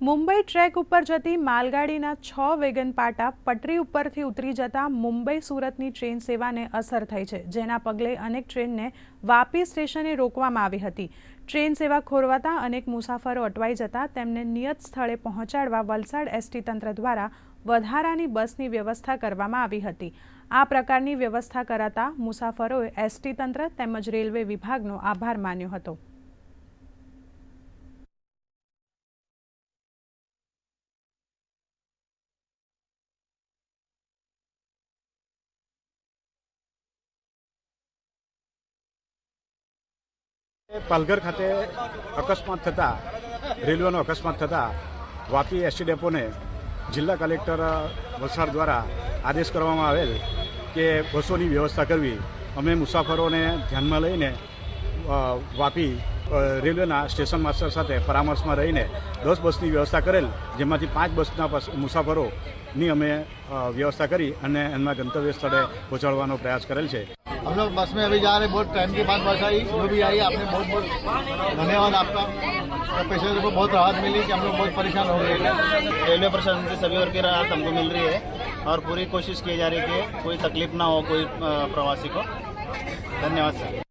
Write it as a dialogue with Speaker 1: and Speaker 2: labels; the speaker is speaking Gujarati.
Speaker 1: મુંબઈ ટ્રેક ઉપર જતી માલગાડીના છ વેગન પાટા પટરી ઉપરથી ઉતરી જતા મુંબઈ સુરતની ટ્રેન સેવાને અસર થઈ છે, જેના પગલે અનેક ટ્રેનને વાપી સ્ટેશને રોકવામાં આવી હતી. ટ્રેન સેવા ખોરવાતા અનેક મુસાફરો અટવાઈ જતા તેમને નિયત સ્થળે પહોંચાડવા વલસાડ એસટી તંત્ર દ્વારા વધારાની બસની વ્યવસ્થા કરવામાં આવી હતી. આ પ્રકારની વ્યવસ્થા કરાતા મુસાફરોએ એસટી તંત્ર તેમજ રેલવે વિભાગનો આભાર માન્યો હતો.
Speaker 2: પાલઘર ખાતે અકસ્માત થતા, રેલવેનો અકસ્માત થતા વાપી એસટી ડેપોને જિલ્લા કલેક્ટર વલસાડ દ્વારા આદેશ કરવામાં આવેલ કે બસોની વ્યવસ્થા કરવી. અમે મુસાફરોને ધ્યાનમાં લઈને વાપી રેલવેના સ્ટેશન માસ્ટર સાથે પરામર્શમાં રહીને દસ બસની વ્યવસ્થા કરેલ, જેમાંથી પાંચ બસના મુસાફરોની અમે વ્યવસ્થા કરી અને એમના ગંતવ્ય સ્થળે પહોંચાડવાનો પ્રયાસ કરેલ છે.
Speaker 3: हम लोग बस में अभी जा रहे हैं बहुत टाइम के बाद बस आई जो भी आई आपने बहुत बहुत धन्यवाद आपका और पैसेंजर को बहुत राहत मिली कि हम लोग बहुत परेशान हो गए
Speaker 4: रेलवे प्रशासन से सभी और की राहत हमको मिल रही है और पूरी कोशिश की जा रही है कि कोई तकलीफ ना हो कोई अ, प्रवासी को धन्यवाद सर